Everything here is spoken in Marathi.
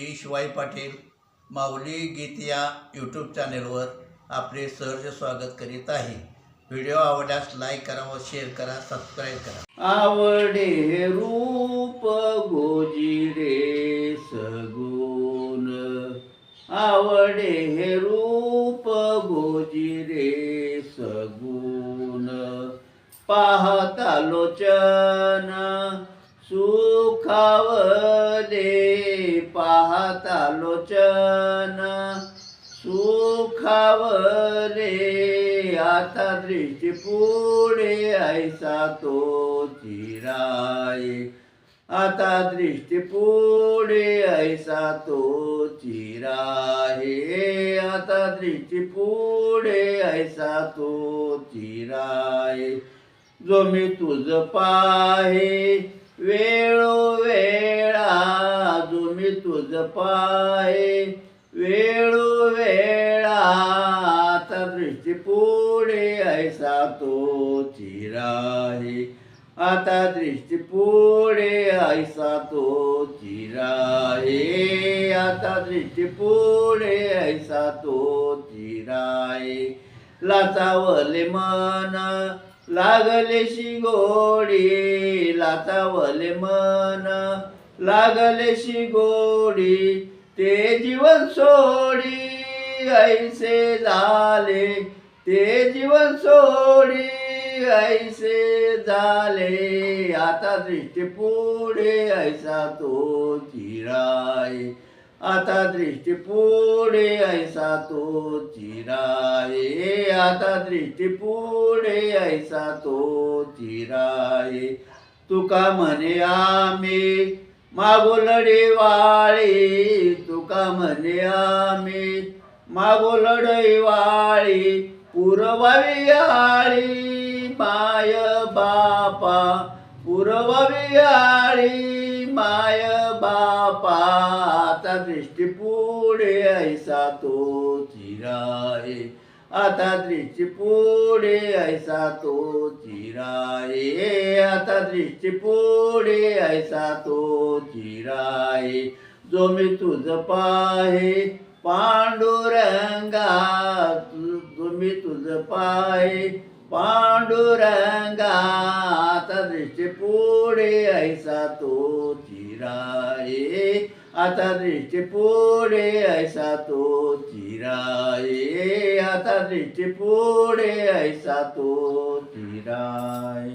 मी शिवाई पाटील माऊली गीत या यूट्यूब चॅनेलवर आपले सहर्ष स्वागत करीत आहे. व्हिडिओ आवडल्यास लाईक करा व शेअर करा सबस्क्राईब करा. आवडे रूप गोजिरे सगुण. आवडे हे रूप गोजिरे सगुण. पाहता लोचन सुखावले पाहता लोचन. सुखावले आता दृष्टी पुढे ऐसा तो चिराय. आता दृष्टी पुढे ऐसा तो चिराय. आता दृष्टी पुढे ऐसा तो चिराय. जो मी तुझ पाहे वेळोवेळा जो मी तुझ पाय वेळोवेळा आता दृष्टी पुढे ऐसा तो चिराहे आता दृष्टी पुढे ऐसा तो चिराहे आता दृष्टी पुढे ऐसा तो चिराहे लाचावले मन लागले शिगोडी लातावले मन. लागले शिगोडी ते जीवन सोडी ऐसे झाले. ते जीवन सोडी ऐसे झाले. आता दृष्टी पुढे ऐसा तो चिराय आता दृष्टी पुढे ऐसा तो चिराये. आता दृष्टी पुढे ऐसा तो चिराये. तुका म्हणे आम्ही मागोलडे वाळी तुका म्हणे आम्ही मागोलडे वाळी पुरवावी आळी माय बापा. पुरवावी आळी माय बापा आता दृष्टी पुढे ऐसा तो चिराये. आता दृष्टी पुढे ऐसा तो चिराये. आता दृष्टी पुढे ऐसा तो चिराये. जो मी तुझ पाहे पांडुरंगा तु- जो मी तुझ पाहे पांडुरंगा आता दृष्टी पुढे ऐसा तो चिराय आता दृष्टी पुढे ऐसा तो चिराये आता दृष्टी पुढे ऐसा तो चिराय.